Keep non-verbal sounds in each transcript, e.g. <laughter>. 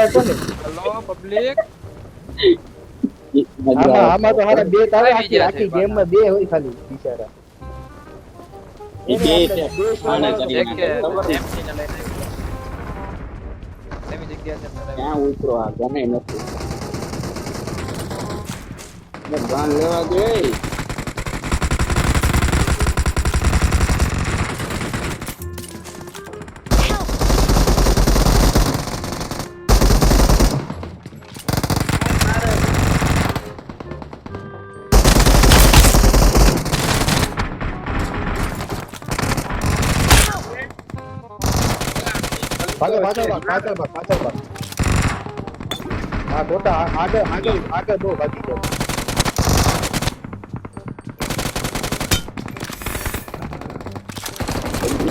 Hello public આમાં આમાં તો હારા હોય એ બે પાછળ પાછળ ભાગ, પાછળ ભાગ, પાછળ ભાગ. હા ખોટા આગળ આગળ આગળ બહુ ભાગી જાય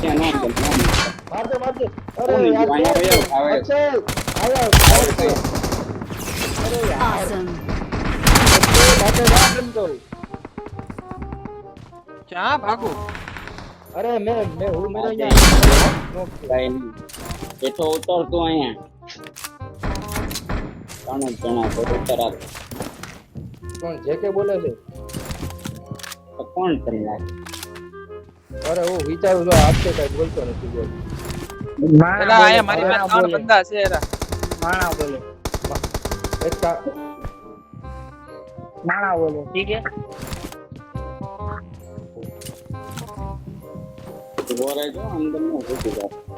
ત્યાં ના ગમે, ના ગમે. મારજો મારજો અરે યાર? અરે? ક્યાં ભાગો અરે મેં મેં હું મેં અહીંયા. એ તો ઉતરતું અહીંયા. ત્રણ જ જણા તો ઉતરા કોણ જે કે બોલે છે? તો કોણ કરી નાખે? અરે હું વિચારું છું આપશે કઈ બોલતો નથી બોલ પેલા આયા મારી પાસે ત્રણ બંદા છે એરા. માણા બોલે. એક કા- માણા બોલે. ઠીક હે રહેજો અંદર નો ઘૂસી જાય.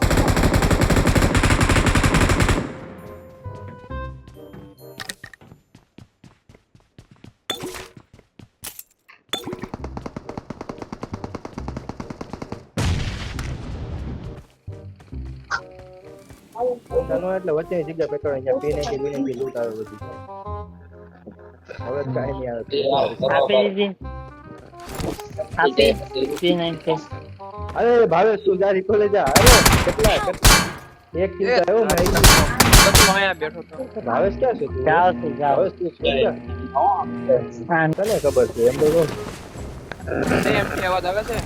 તનો એટલે વચ્ચેની જગ્યા પેકડ અહીંયા પીને કે બીને કે લૂટ આવે બધું. હવે કાઈ નહીં આવે. આપી દીધી આપી પીને કે અરે ભાવેશ તું જા રીકોલે જા અરે કેટલા એક કિલો આવ્યો મેં અહીંયા બેઠો તો ભાવેશ ક્યાં છે તું? જાવ છે જાવ તું છે હા. તને ખબર છે એમ બોલો એમ કે અવાજ આવે છે?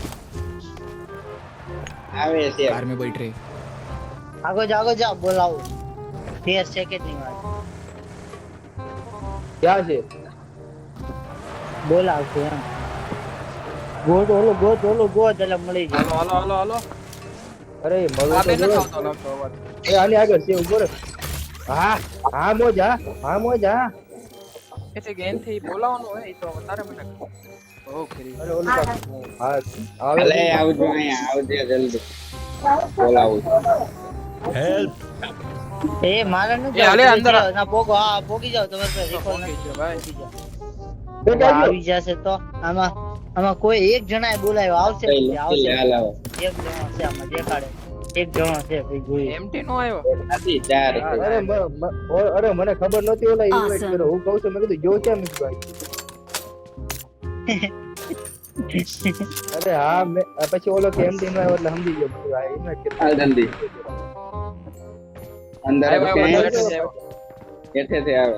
આવે છે. બાર મે બોલ ટ્રે આગો જાઓ આગો જાઓ બોલાવો. તેર સેકન્ડની વાત ક્યાં છે? બોલાવશે એમ. ગોટ ઓલો ગોટ ઓલો ગોટ એટલે મળી જાય. હાલો હાલો હાલો હાલો. અરે મળો તો એ આની આગળ છે ઊભો રે હા હા મોજ હા હા મોજ હા. એટલે કે થી બોલાવવાનું હોય તો વધારે મને ઓકે અરે ઓલું હા આવે આવજો અહીંયા આવજો જલ્દી. બોલાવું એ મારે નથી એ હાલે અંદર. ના પોગો હા પોગી જાવ તમારે પાસે recall નથી. ભાઈ. આવી જશે તો. આમાં આમાં કોઈ એક જણાએ બોલાયો આવશે આવશે. એક જણો છે આમાં દેખાડે. એક જણો છે ભાઈ જોઈએ. એમટી નો આવ્યો? નથી ચાર અરે અરે મને ખબર નતી ઓલા ઇન્વાઇટ કર્યો હું કહું છું મેં કીધું જો કેમ ભાઈ <laughs> અરે હા મેં પછી ઓલો કે નો આવ્યો એટલે સમજી ગયો આ invite કર્યો. અંદર હેઠે છે, આવે.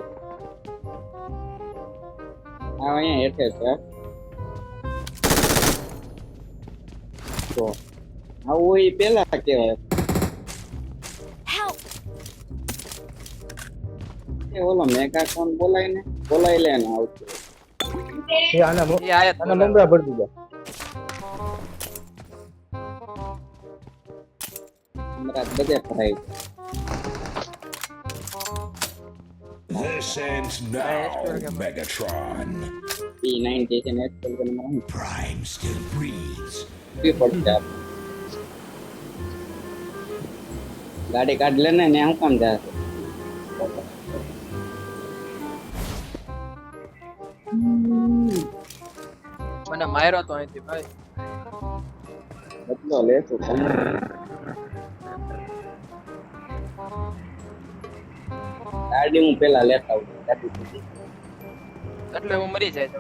હા અહીંયા હેઠે છે. તો આવું એ પેલા કેવાય ઓલો મેગા ફોન બોલાય ને? બોલાય લે ને આવતું. એ આના એ આયા ભરી દીધા. બધે ભરાય છે. This ends now, Megatron. P90 છે ને Excel કે Prime still breathes. ગાડી કાઢ લે ને ને હું કામ જાય મને માર્યો તો અહીંથી ભાઈ બદલો લેશું તમે ગાડી હું પેલા લેતા આવું ગાડી સુધી. એટલે હું મરી જાય.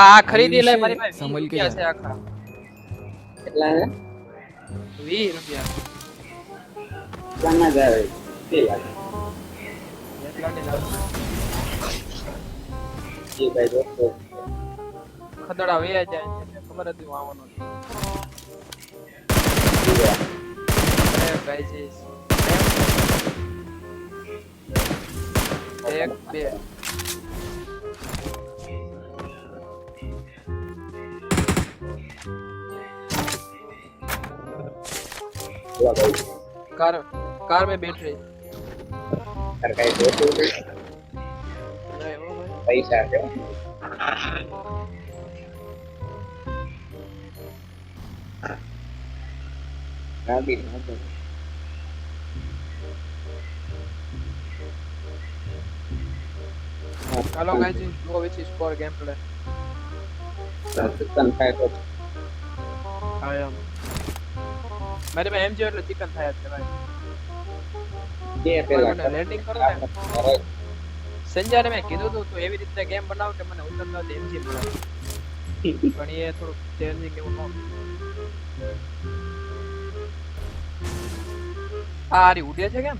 આ ખરીદી લે મારી પાસે સંભળ કે 20 જા. રૂપિયા છે આખા. કેટલા છે 20 રૂપિયા. કેટલામાં જ આવે. લાગે એટલાની ભાઈ દોસ્તો ખદડા વયા જાય છે ખબર હતી આવવાનો છું. ગાઈઝ એક બે બોલો ભાઈ કાર કાર में बैठ रही તારે કઈ જોતું છે? नहीं કાઢી નાખો How long has it go which is for chicken થાય તો હા એમ. મારે મેં એમ જોયું એટલે ચિકન થાય છે ભાઈ બે પેલા લેન્ડિંગ કરો ને. સંજયને મેં કીધું હતું તો એવી રીતે ગેમ બનાવ કે મને ઉતરતા દે એમજી <laughs> પણ એ થોડું ચેલેન્જિંગ એવું ન આ હારી ઉડે છે કેમ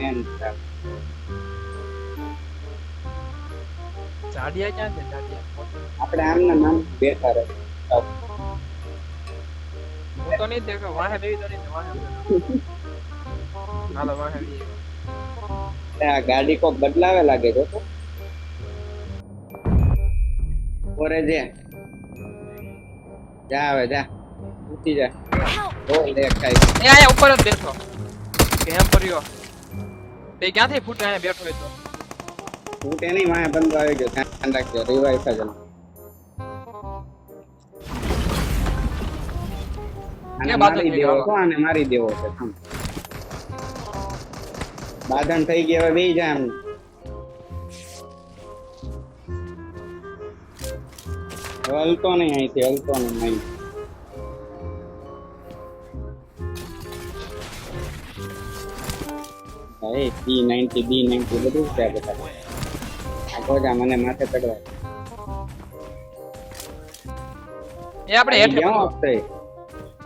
એમ છે. જાડિયા ક્યાં છે જાડિયા આપણે આમના નામ બેઠા રહે હું તો નહીં દેખો વાહે બેવી તો નહીં વાહે હાલો વાહે બેવી આ ગાડી કોક બદલાવે લાગે છે તો ઓરે જે જા હવે જા ઉઠી જા ઓ લે ખાઈ એ આયા ઉપર જ બેઠો. કેમ પડ્યો તે ક્યાંથી ફૂટ આયા બેઠો તો? એ નહીં માયા બંધ આવી ગયો ધ્યાન રાખજો રિવાઈવ જલ્દી આને મારી દેવો તો આને મારી દેવો છે થમ. બાધન થઈ ગયા હવે બેહી જા એમ. હલતો નહીં અહીંથી હલતો નહીં નહીં એ બી નાઇન્ટી બી નાઇન્ટી બધું છે બધા. આ ગોજા મને માથે ચડવા એ આપણે હેઠે ગયો આપણે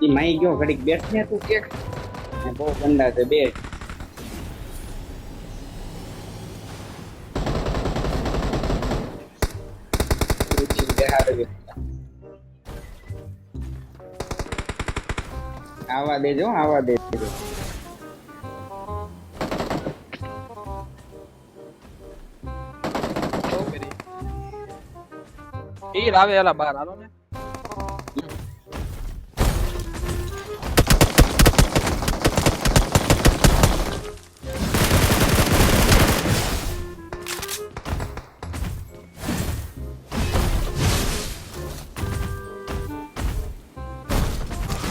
એ માઈ ગયો ઘડીક બેઠ ને તું કે બહુ ગંદા છે બે. આવા દેજો આવા દેજો. ઈ લાવે એલા બાર હાલો ને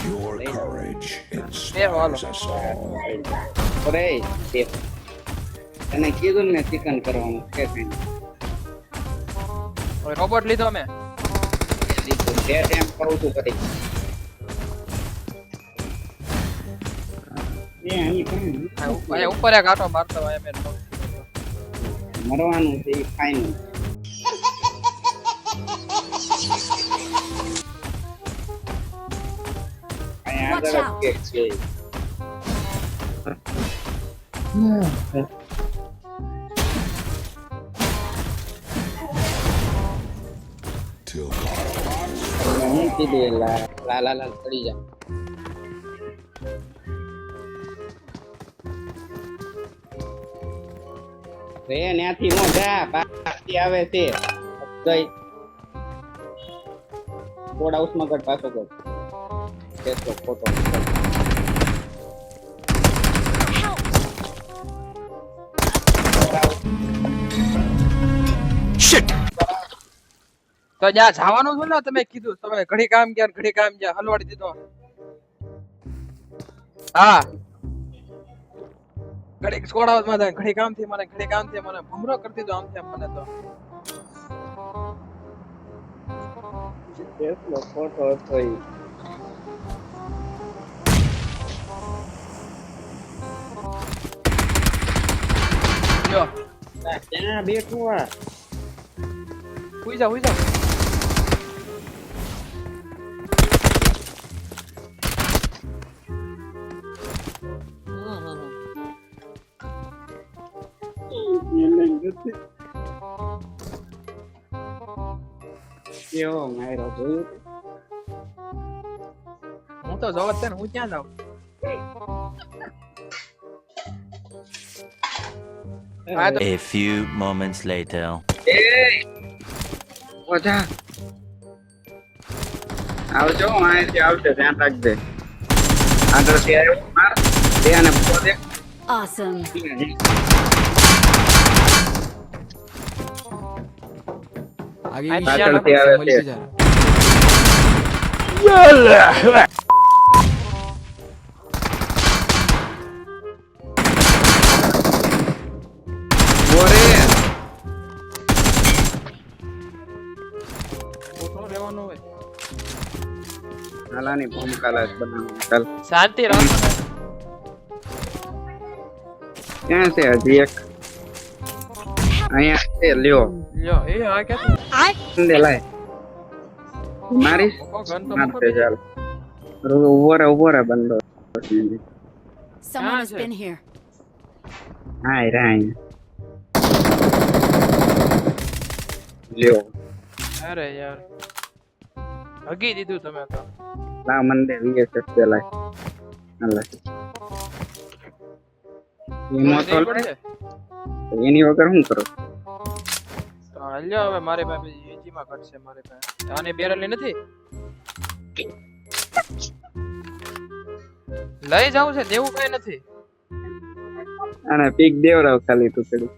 Your courage hello. inspires us all. અરે તે તને કીધું ને ચિકન કરવાનું છે કઈ હવે રોબોટ લીધો મે લીધું કહું છું કરી એ અહીં પણ આ ઉપર એક આટો મારતો હોય મેં તો. મરવાનું છે એ અહીંયા આગળ. કેક છે હું કીધું લા લા લા લા પડી જા. રે ત્યાંથી નો જા, પાછી આવે છે. જઈ રોડ હાઉસમાં ગઢ પાછો ગઢ ફોટો તો જ્યાં જવાનું છે ને તમે કીધું તમે ઘડી કામ ગયા ઘડી કામ ગયા હલવાડી દીધો. હા. ઘડી સ્કોડાવતમાં થાય ઘડી કામથી મને ઘડી કામથી મને ભમરો કરી દીધો આમ થી મને તો. કેટલો ફોટો હતો ઈ. જો. ત્યાં બેઠું આ. હુઈ જા હુઈ જા કેવો માયરો જોયું તે? હું તો જોત છે ને હું ક્યાં જાઉં આ તો A few moments later. ઓછા આવજો હું અહીંથી આવશે ધ્યાન રાખજે આગળથી આવ્યો માર બે અને પોતે Awesome. ઓછો રહેવાનું હોય. હાલાની ભૂમિકા લાજ બનાવવાની ચાલ. શાંતિ રાખો. ક્યાં છે હજી એક? અહીંયા છે લ્યો. લ્યો એ આ ક્યાંથી? દે લાય. મારી ગન તો મૂકો મારતે ચાલ. ઊભો રે ઊભો રે બંદો Someone has been here. હાય રે લ્યો. અરે યાર. હગી દીધું તમે તો. લા મંદે વીએસએસ દે લાય. હાલે ઈમો તો. એની વગર શું કરો? હાલ્યો હવે મારે પાસે UG માં ઘટશે મારે પાસે. આને બેરલી નથી? લઈ જાવ છે દેવું કઈ નથી. અને પીક દેવરાવ ખાલી તું પેલું.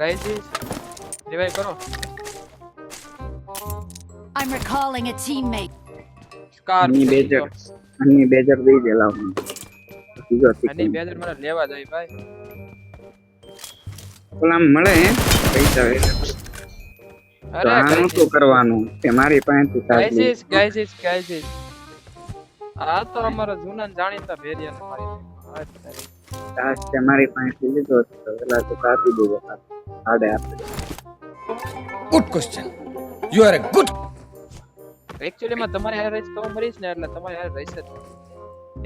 ગાઈઝ રિવાઈવ કરો. I'm recalling a teammate. Scar આની બેજર આની બેજર દઈ દે લાવ. બીજો આની બેજર મને લેવા જાય ભાઈ. ઓલા મળે પૈસા એટલે આનું શું કરવાનું? કે મારી પાસેથી તો ગાઈસ ગાઈસ ગાઈસ આ તો અમારા જૂના જાણીતા ભેરિયા મારી વાત કે મારી પાસેથી લીધો તો પેલા તો કાપી દેજો. આડે આપે good question you are a good actually માં તમારે હારે રહીશ તો મરીશ ને એટલે તમારે હારે રહીશ જ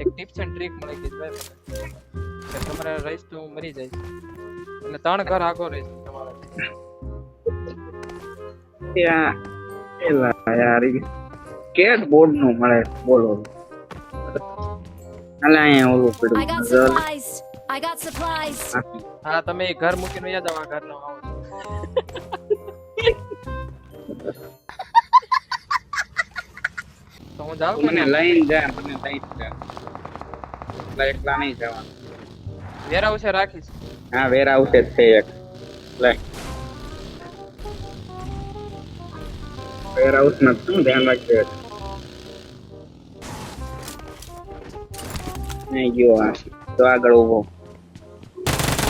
એક ટિપ્સ એન્ડ ટ્રીક મળી ગઈ છે ભાઈ કે તમારે રહીશ તો હું મરી જઈશ એટલે ત્રણ ઘર આગો રહીશ તમારે. ત્યાં એલા યાર કેટ બોર્ડનું મળે બોલો. અલા અહીંયા ઓલું પડ્યું. I got supplies. હા તમે ઘર મૂકીને યાદ આવો ઘર નો આવો છો. તો હું જાઉં મને લઈને જા મને લઈને જા. એકલા નહીં જવાનું. વેર આવશે રાખીશ. હા વેર આવશે છે એક. લે વેર હાઉસમાં શું ધ્યાન રાખજો નહીં ગયો આ. તો આગળ ઊભો.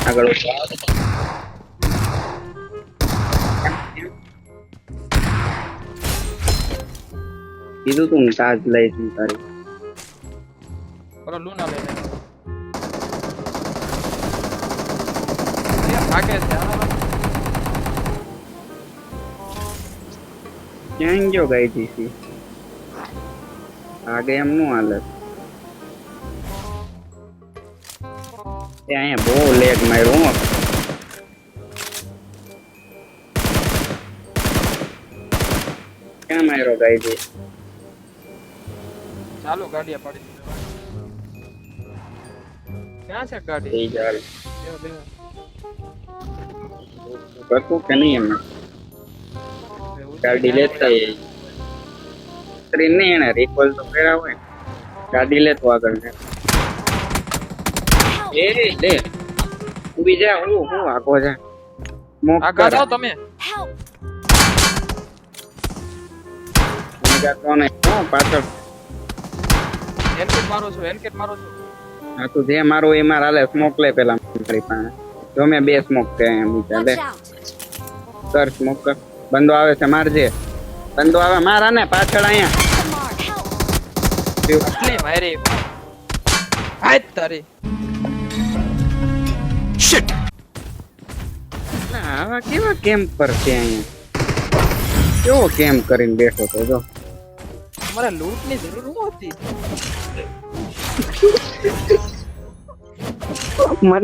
આગળ ઊભો. કીધું તું ને તાજ લઈશ હું તારી. બોલો લૂના લઈને. ભાગે છે ક્યાં ગયો ગઈ આગે એમ નું હાલે. અહીંયા બહુ લેગ માર્યું હો. ક્યાં માર્યો ગાઈજી ચાલુ ગાડી પાડી ક્યાં છે ગાડી. કરતું કે નહીં એમને? ગાડી લેતા ટ્રેન ને એને રિકોલ તો કર્યા હોય. ગાડી લેતો આગળ ને. એ લે. ઊભી જા હું હું આગો જા. મોક આગળ. જાઓ તમે. હેલ્પ જાતો નહીં. હું પાછળ. એનકેટ મારો છું એનકેટ મારો છું. હા તો જે મારું એ માર હાલે સ્મોક લે પેલા મારી પાસે. જો મેં બે સ્મોક કે એમ ચાલે લે. કર સ્મોક કર. બંદો આવે છે મારજે બંદો આવે માર ને પાછળ અહીંયા. મારી. હાય તારી. આવા કેવા કેમ્પ પર છે અહીંયા? કેવો કેમ્પ કરીને બેઠો તો જો. તમારે લૂંટની જરૂર શું હતી?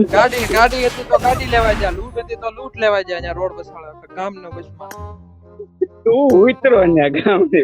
ગાડી ગાડી હતી તો ગાડી લેવા જા લૂંટ હતી તો લૂંટ લેવા જા અહીંયા રોડ બસાડો ગામ નો બસમાં તું ઉતરો અહીંયા ગામથી